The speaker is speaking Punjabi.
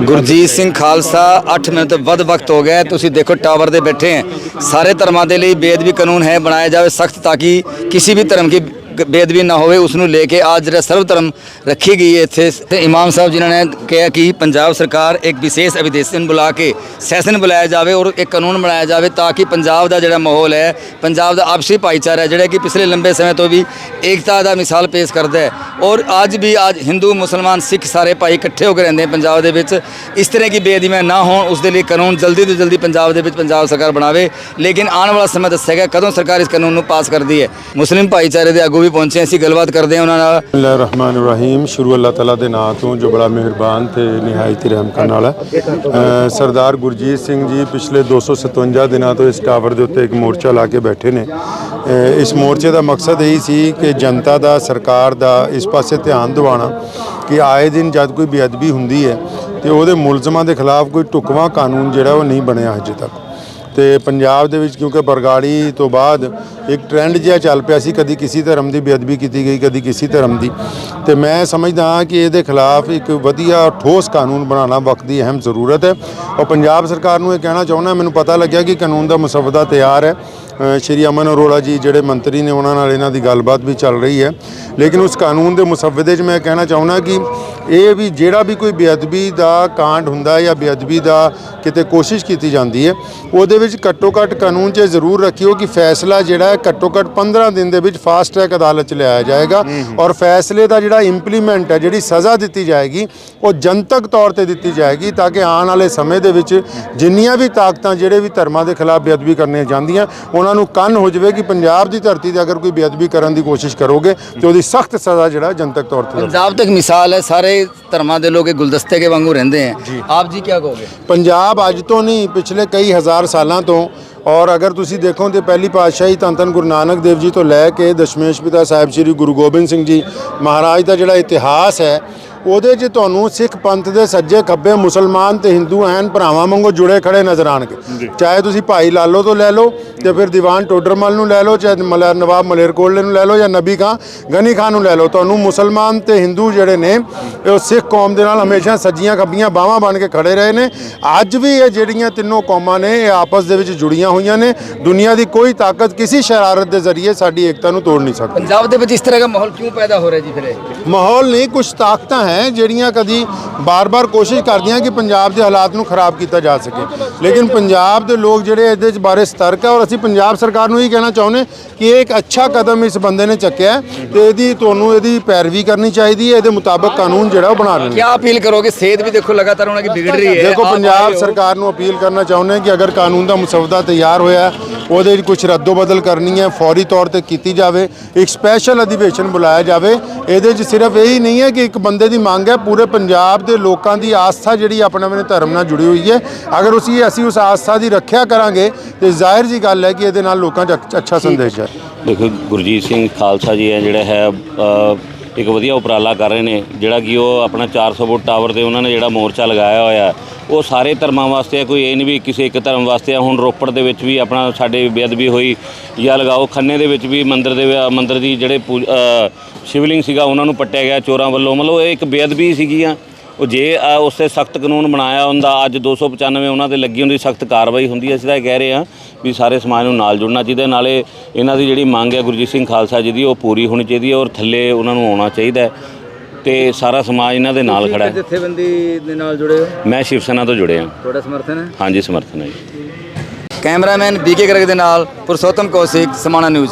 ਗੁਰਜੀਤ ਸਿੰਘ ਖਾਲਸਾ 8 ਮਿੰਟ ਤੋਂ ਵੱਧ ਵਕਤ ਹੋ ਗਿਆ ਤੁਸੀਂ ਦੇਖੋ, ਟਾਵਰ ਦੇ ਬੈਠੇ ਹੈ। ਸਾਰੇ ਧਰਮਾਂ ਦੇ ਲਈ ਬੇਦਬੀ ਕਾਨੂੰਨ ਹੈ, ਬਣਾਇਆ ਜਾਵੇ ਸਖਤ ਤਾਂ ਕਿ ਕਿਸੇ ਵੀ ਧਰਮ ਕੀ ਬੇਦਬੀ ਨਾ ਹੋਵੇ ਉਸ ਨੂੰ ਲੈ ਕੇ ਅੱਜ ਜਿਹੜਾ ਸਰਵ ਧਰਮ ਰੱਖੀ ਗਈ ਹੈ ਇੱਥੇ। ਤੇ ਇਮਾਮ ਸਾਹਿਬ ਜਿਨ੍ਹਾਂ ਨੇ ਕਿਹਾ ਕਿ ਪੰਜਾਬ ਸਰਕਾਰ ਇੱਕ ਵਿਸ਼ੇਸ਼ ਅਭਿਦੇਸ਼ਨ ਬੁਲਾ ਕੇ ਸੈਸ਼ਨ ਬੁਲਾਇਆ ਜਾਵੇ ਔਰ ਇੱਕ ਕਾਨੂੰਨ ਬਣਾਇਆ ਜਾਵੇ ਤਾਂ ਕਿ ਪੰਜਾਬ ਦਾ ਜਿਹੜਾ ਮਾਹੌਲ ਹੈ, ਪੰਜਾਬ ਦਾ ਆਪਸੀ ਭਾਈਚਾਰਾ ਹੈ, ਜਿਹੜਾ ਕਿ ਪਿਛਲੇ ਲੰਬੇ ਸਮੇਂ ਤੋਂ ਵੀ ਏਕਤਾ ਦਾ ਮਿਸਾਲ ਪੇਸ਼ ਕਰਦਾ ਹੈ। ਔਰ ਅੱਜ ਵੀ ਅੱਜ ਹਿੰਦੂ, ਮੁਸਲਮਾਨ, ਸਿੱਖ ਸਾਰੇ ਭਾਈ ਇਕੱਠੇ ਹੋ ਕੇ ਰਹਿੰਦੇ ਪੰਜਾਬ ਦੇ ਵਿੱਚ। ਇਸ ਤਰ੍ਹਾਂ ਦੀ ਬੇਅਦਬੀਆਂ ਨਾ ਹੋਣ, ਉਸ ਦੇ ਲਈ ਕਾਨੂੰਨ ਜਲਦੀ ਤੋਂ ਜਲਦੀ ਪੰਜਾਬ ਦੇ ਵਿੱਚ ਪੰਜਾਬ ਸਰਕਾਰ ਬਣਾਵੇ। ਲੇਕਿਨ ਆਉਣ ਵਾਲਾ ਸਮਾਂ ਦੱਸੇਗਾ ਕਦੋਂ ਸਰਕਾਰ ਇਸ ਕਾਨੂੰਨ ਨੂੰ ਪਾਸ ਕਰਦੀ ਹੈ? ਮੁਸਲਿਮ ਭਾਈਚਾਰੇ ਦੇ ਆਗੂ ਵੀ ਪਹੁੰਚੇ ਅਸੀਂ ਗੱਲਬਾਤ ਕਰਦੇ ਹਾਂ ਉਹਨਾਂ ਨਾਲ। ਬਿਸਮਿਲ੍ਲਾਹਿਰ ਰਹਿਮਾਨ ਰਹੀਮ ਸ਼ੁਰੂ ਅੱਲਾਹ ਤਾਲਾ ਦੇ ਨਾਂ ਤੋਂ, ਜੋ ਬੜਾ ਮਿਹਰਬਾਨ ਤੇ ਨਿਹਾਇਤ ਹੀ ਰਹਿਮ ਕਰਨ ਵਾਲਾ ਹੈ। ਸਰਦਾਰ ਗੁਰਜੀਤ ਸਿੰਘ ਜੀ ਪਿਛਲੇ 257 ਦਿਨਾਂ ਤੋਂ ਇਸ ਟਾਵਰ ਦੇ ਉੱਤੇ ਇੱਕ ਮੋਰਚਾ ਲਾ ਕੇ ਬੈਠੇ ਨੇ। ਇਸ ਮੋਰਚੇ ਦਾ ਮਕਸਦ ਇਹੀ ਸੀ ਕਿ ਜਨਤਾ ਦਾ, ਸਰਕਾਰ ਦਾ ਇਸ ਪਾਸੇ ਧਿਆਨ ਦਿਵਾਉਣਾ ਕਿ ਆਏ ਦਿਨ ਜਦ ਕੋਈ ਬੇਅਦਬੀ ਹੁੰਦੀ ਹੈ ਤੇ ਉਹਦੇ ਮੁਲਜ਼ਮਾਂ ਦੇ ਖਿਲਾਫ ਕੋਈ ਟੁਕਵਾਂ ਕਾਨੂੰਨ ਜਿਹੜਾ ਉਹ ਨਹੀਂ ਬਣਿਆ ਹਜੇ ਤੱਕ। ਤੇ ਪੰਜਾਬ ਦੇ ਵਿੱਚ ਕਿਉਂਕਿ ਬਰਗਾੜੀ ਤੋਂ ਬਾਅਦ ਇੱਕ ਟ੍ਰੈਂਡ ਜਿਹਾ ਚੱਲ ਪਿਆ ਸੀ, ਕਦੀ ਕਿਸੇ ਧਰਮ ਦੀ ਬੇਅਦਬੀ ਕੀਤੀ ਗਈ, ਕਦੀ ਕਿਸੇ ਧਰਮ ਦੀ। ਤੇ ਮੈਂ ਸਮਝਦਾ ਹਾਂ ਕਿ ਇਹਦੇ ਖਿਲਾਫ ਇੱਕ ਵਧੀਆ ਠੋਸ ਕਾਨੂੰਨ ਬਣਾਉਣਾ ਵਕਤ ਦੀ ਅਹਿਮ ਜ਼ਰੂਰਤ ਹੈ। ਔਰ ਪੰਜਾਬ ਸਰਕਾਰ ਨੂੰ ਇਹ ਕਹਿਣਾ ਚਾਹੁੰਦਾ, ਮੈਨੂੰ ਪਤਾ ਲੱਗਿਆ ਕਿ ਕਾਨੂੰਨ ਦਾ ਮਸਵਦਾ ਤਿਆਰ ਹੈ। ਸ਼੍ਰੀ ਅਮਨ ਅਰੋੜਾ ਜੀ ਜਿਹੜੇ ਮੰਤਰੀ ਨੇ ਉਹਨਾਂ ਨਾਲ ਇਹਨਾਂ ਦੀ ਗੱਲਬਾਤ ਵੀ ਚੱਲ ਰਹੀ ਹੈ। ਲੇਕਿਨ ਉਸ ਕਾਨੂੰਨ ਦੇ ਮਸਵਦੇ 'ਚ ਮੈਂ ਕਹਿਣਾ ਚਾਹੁੰਦਾ ਕਿ ਇਹ ਵੀ ਜਿਹੜਾ ਵੀ ਕੋਈ ਬੇਅਦਬੀ ਦਾ ਕਾਂਡ ਹੁੰਦਾ ਹੈ ਜਾਂ ਬੇਅਦਬੀ ਦਾ ਕਿਤੇ ਕੋਸ਼ਿਸ਼ ਕੀਤੀ ਜਾਂਦੀ ਹੈ ਉਹਦੇ ਵਿੱਚ ਘੱਟੋ ਘੱਟ ਕਾਨੂੰਨ 'ਚ ਜ਼ਰੂਰ ਰੱਖਿਓ ਕਿ ਫੈਸਲਾ ਜਿਹੜਾ ਹੈ ਘੱਟੋ ਘੱਟ 15 ਦਿਨ ਦੇ ਵਿੱਚ ਫਾਸਟ ਟਰੈਕ ਅਦਾਲਤ 'ਚ ਲਿਆਇਆ ਜਾਏਗਾ ਔਰ ਫੈਸਲੇ ਦਾ ਜਿਹੜਾ ਇੰਪਲੀਮੈਂਟ ਹੈ ਜਿਹੜੀ ਸਜ਼ਾ ਦਿੱਤੀ ਜਾਏਗੀ ਉਹ ਜਨਤਕ ਤੌਰ ਤੇ ਦਿੱਤੀ ਜਾਏਗੀ ਤਾਂ ਕਿ ਆਉਣ ਵਾਲੇ ਸਮੇਂ ਦੇ ਵਿੱਚ ਜਿੰਨੀਆਂ ਵੀ ਤਾਕਤਾਂ ਜਿਹੜੇ ਵੀ ਧਰਮਾਂ ਦੇ ਖਿਲਾਫ ਬੇਅਦਬੀ ਕਰਨੀਆਂ ਜਾਂਦੀਆਂ ਉਹਨਾਂ ਨੂੰ ਕੰਨ ਹੋ ਜਾਵੇ ਕਿ ਪੰਜਾਬ ਦੀ ਧਰਤੀ ਤੇ ਅਗਰ ਕੋਈ ਬੇਅਦਬੀ ਕਰਨ ਦੀ ਕੋਸ਼ਿਸ਼ ਕਰੋਗੇ ਤੇ ਉਹਦੀ ਸਖਤ ਸਜ਼ਾ ਜਿਹੜਾ ਜਨਤਕ ਤੌਰ ਤੇ ਪੰਜਾਬ ਤੱਕ ਮਿਸਾਲ ਹੈ ਸਾਰੇ ਧਰਮਾਂ ਦੇ ਲੋਕ ਗੁਲਦਸਤੇ ਕੇ ਵਾਂਗੂ ਰਹਿੰਦੇ हैं ਆਪ ਜੀ ਕੀ ਕਹੋਗੇ? ਪੰਜਾਬ ਅੱਜ ਤੋਂ ਨਹੀਂ ਪਿਛਲੇ ਕਈ ਹਜ਼ਾਰ ਸਾਲਾਂ ਤੋਂ ਔਰ ਅਗਰ ਤੁਸੀਂ ਦੇਖੋ ਤੇ ਪਹਿਲੀ ਪਾਤਸ਼ਾਹੀ ਧੰਨ ਧੰਨ ਗੁਰੂ ਨਾਨਕ ਦੇਵ ਜੀ ਤੋਂ ਲੈ ਕੇ ਦਸ਼ਮੇਸ਼ ਪਿਤਾ ਸਾਹਿਬ ਸ੍ਰੀ ਗੁਰੂ ਗੋਬਿੰਦ ਸਿੰਘ ਜੀ ਮਹਾਰਾਜ ਦਾ ਜਿਹੜਾ ਇਤਿਹਾਸ ਹੈ ਉਹਦੇ 'ਚ ਤੁਹਾਨੂੰ ਸਿੱਖ ਪੰਥ ਦੇ ਸੱਜੇ ਖੱਬੇ ਮੁਸਲਮਾਨ ਤੇ ਹਿੰਦੂ ਐਨ ਭਰਾਵਾਂ ਵਾਂਗੂ ਜੁੜੇ ਖੜੇ ਨਜ਼ਰ ਆਣਗੇ। ਚਾਹੇ ਤੁਸੀਂ ਭਾਈ ਲਾਲੋ ਤੋਂ ਲੈ ਲਓ ਤੇ ਫਿਰ ਦੀਵਾਨ ਟੋਡਰਮਲ ਨੂੰ ਲੈ ਲਓ ਚਾਹੇ ਮਲਰ ਨਵਾਬ ਮਲੇਰਕੋਟਲੇ ਨੂੰ ਲੈ ਲਓ ਜਾਂ ਨਬੀ ਖਾਂ ਗਨੀ ਖਾਨ ਨੂੰ ਲੈ ਲਓ। ਤੁਹਾਨੂੰ ਮੁਸਲਮਾਨ ਤੇ ਹਿੰਦੂ ਜਿਹੜੇ ਨੇ ਉਹ ਸਿੱਖ ਕੌਮ ਦੇ ਨਾਲ ਹਮੇਸ਼ਾ ਸੱਜੀਆਂ ਖੱਬੀਆਂ ਬਾਹਾਂ ਬਣ ਕੇ ਖੜੇ ਰਹੇ ਨੇ। ਅੱਜ ਵੀ ਇਹ ਜਿਹੜੀਆਂ ਤਿੰਨੋਂ ਕੌਮਾਂ ਨੇ ਇਹ ਆਪਸ ਦੇ ਵਿੱਚ ਜੁੜੀਆਂ ਹੋਈਆਂ ਨੇ। ਦੁਨੀਆ ਦੀ ਕੋਈ ਤਾਕਤ ਕਿਸੇ ਸ਼ਰਾਰਤ ਦੇ ਜ਼ਰੀਏ ਸਾਡੀ ਏਕਤਾ ਨੂੰ ਤੋੜ ਨਹੀਂ ਸਕਦੀ। ਪੰਜਾਬ ਦੇ ਵਿੱਚ ਇਸ ਤਰ੍ਹਾਂ ਦਾ ਮਾਹੌਲ ਕਿਉਂ ਪੈਦਾ ਹੋ ਰਿਹਾ ਜੀ ਫਿਰ ਇਹ? ਮਾਹੌਲ ਨਹੀਂ ਕੁਝ ਤਾਕਤਾਂ ਹੈ। ਹੈ ਜਿਹੜੀਆਂ ਕਦੀ ਬਾਰ-ਬਾਰ ਕੋਸ਼ਿਸ਼ ਕਰਦੀਆਂ ਕਿ ਪੰਜਾਬ ਦੇ ਹਾਲਾਤ ਨੂੰ ਖਰਾਬ ਕੀਤਾ ਜਾ ਸਕੇ। ਲੇਕਿਨ ਪੰਜਾਬ ਦੇ ਲੋਕ ਜਿਹੜੇ ਇਹਦੇ ਬਾਰੇ ਸਤਰਕ ਹੈ ਔਰ ਅਸੀਂ ਪੰਜਾਬ ਸਰਕਾਰ ਨੂੰ ਇਹ ਕਹਿਣਾ ਚਾਹੁੰਦੇ ਕਿ ਇਹ ਇੱਕ ਅੱਛਾ ਕਦਮ ਇਸ ਬੰਦੇ ਨੇ ਚੱਕਿਆ ਤੇ ਇਹਦੀ ਤੁਹਾਨੂੰ ਇਹਦੀ ਪੈਰਵੀ ਕਰਨੀ ਚਾਹੀਦੀ ਹੈ ਇਹਦੇ ਮੁਤਾਬਕ ਕਾਨੂੰਨ ਜਿਹੜਾ ਉਹ ਬਣਾ ਲੈਣਾ। ਕੀ ਅਪੀਲ ਕਰੋਗੇ? ਸਿਹਤ ਵੀ ਦੇਖੋ ਲਗਾਤਾਰ ਉਹਨਾਂ ਦੀ ਵਿਗੜ ਰਹੀ ਹੈ। ਦੇਖੋ ਪੰਜਾਬ ਸਰਕਾਰ ਨੂੰ ਅਪੀਲ ਕਰਨਾ ਚਾਹੁੰਦੇ ਕਿ ਅਗਰ ਕਾਨੂੰਨ ਦਾ ਮਸੌਦਾ ਤਿਆਰ ਹੋਇਆ ਉਹਦੇ ਵਿੱਚ ਕੁਝ ਰੱਦੋ ਬਦਲ ਕਰਨੀ ਹੈ ਫੌਰੀ ਤੌਰ ਤੇ ਕੀਤੀ ਜਾਵੇ ਇੱਕ ਸਪੈਸ਼ਲ ਅਧਿਵੇਸ਼ਨ ਬੁਲਾਇਆ ਜਾਵੇ। ਇਹਦੇ 'ਚ ਸਿਰਫ ਇਹੀ ਨਹੀਂ ਹੈ ਕਿ ਇੱਕ ਬੰਦੇ ਦੀ ਮੰਗ ਹੈ ਪੂਰੇ ਪੰਜਾਬ ਦੇ ਲੋਕਾਂ ਦੀ ਆਸਥਾ ਜਿਹੜੀ ਆਪਣੇ ਆਪਣੇ ਧਰਮ ਨਾਲ ਜੁੜੀ ਹੋਈ ਹੈ। ਅਗਰ ਉਸੀ ਅਸੀਂ ਉਸ ਆਸਥਾ ਦੀ ਰੱਖਿਆ ਕਰਾਂਗੇ ਤੇ ਜ਼ਾਹਿਰ ਜੀ ਗੱਲ ਹੈ ਕਿ ਇਹਦੇ ਨਾਲ ਲੋਕਾਂ 'ਚ ਅੱਛ- ਸੰਦੇਸ਼ ਹੈ। ਦੇਖੋ ਗੁਰਜੀਤ ਸਿੰਘ ਖਾਲਸਾ ਜੀ ਹੈ ਜਿਹੜਾ ਹੈ ਇੱਕ ਵਧੀਆ ਉਪਰਾਲਾ ਕਰ ਰਹੇ ਨੇ, ਜਿਹੜਾ ਕਿ ਉਹ ਆਪਣਾ 400 ਫੁੱਟ ਟਾਵਰ ਤੇ ਉਹਨਾਂ ਨੇ ਜਿਹੜਾ ਮੋਰਚਾ ਲਗਾਇਆ ਹੋਇਆ, ਉਹ ਸਾਰੇ ਧਰਮਾਂ ਵਾਸਤੇ ਆ, ਕੋਈ ਇਹ ਨਹੀਂ ਵੀ ਕਿਸੇ ਇੱਕ ਧਰਮ ਵਾਸਤੇ ਆ, ਹੁਣ ਰੋਪੜ ਦੇ ਵਿੱਚ ਵੀ ਆਪਣਾ ਸਾਡੇ ਬੇਅਦਬੀ ਹੋਈ, ਜਾਂ ਲਗਾਓ ਖੰਨੇ ਦੇ ਵਿੱਚ ਵੀ ਮੰਦਿਰ ਦੇ ਵਿ- ਮੰਦਿਰ ਦੀ ਜਿਹੜੇ ਪੂ- ਸ਼ਿਵਲਿੰਗ ਸੀਗਾ, ਉਹਨਾਂ ਨੂੰ ਪੱਟਿਆ ਗਿਆ ਚੋਰਾਂ ਵੱਲੋਂ, ਮਤਲਬ ਇਹ ਇੱਕ ਬੇਅਦਬੀ ਸੀਗੀਆਂ ਉਹ ਜੇ ਉਸ ਸਖਤ ਕਾਨੂੰਨ ਬਣਾਇਆ ਹੁੰਦਾ ਅੱਜ 295 ਉਹਨਾਂ ਤੇ ਲੱਗੀ ਹੁੰਦੀ ਸਖਤ ਕਾਰਵਾਈ ਹੁੰਦੀ ਅਸੀਂ ਤਾਂ ਇਹ ਕਹਿ ਰਹੇ ਹਾਂ ਵੀ ਸਾਰੇ ਸਮਾਜ ਨੂੰ ਨਾਲ ਜੁੜਨਾ ਚਾਹੀਦਾ ਨਾਲੇ ਇਹਨਾਂ ਦੀ ਜਿਹੜੀ ਮੰਗ ਹੈ ਗੁਰਜੀਤ ਸਿੰਘ ਖਾਲਸਾ ਜੀ ਦੀ ਉਹ ਪੂਰੀ ਹੋਣੀ ਚਾਹੀਦੀ ਹੈ ਔਰ ਥੱਲੇ ਉਹਨਾਂ ਨੂੰ ਆਉਣਾ ਚਾਹੀਦਾ ਤੇ ਸਾਰਾ ਸਮਾਜ ਇਹਨਾਂ ਦੇ ਨਾਲ ਖੜਾ ਹੈ। ਜਥੇਬੰਦੀ ਦੇ ਨਾਲ ਜੁੜੇ ਹੋ? ਮੈਂ ਸ਼ਿਵ ਸੈਨਾ ਤੋਂ ਜੁੜਿਆ ਤੁਹਾਡਾ ਸਮਰਥਨ ਹੈ? ਹਾਂਜੀ ਸਮਰਥਨ ਹੈ ਜੀ। ਕੈਮਰਾਮੈਨ ਬੀਕੇ ਗਰਗ ਦੇ ਨਾਲ ਪੁਰਸ਼ੋਤਮ ਕੌਸ਼ਿਕ ਸਮਾਣਾ ਨਿਊਜ਼।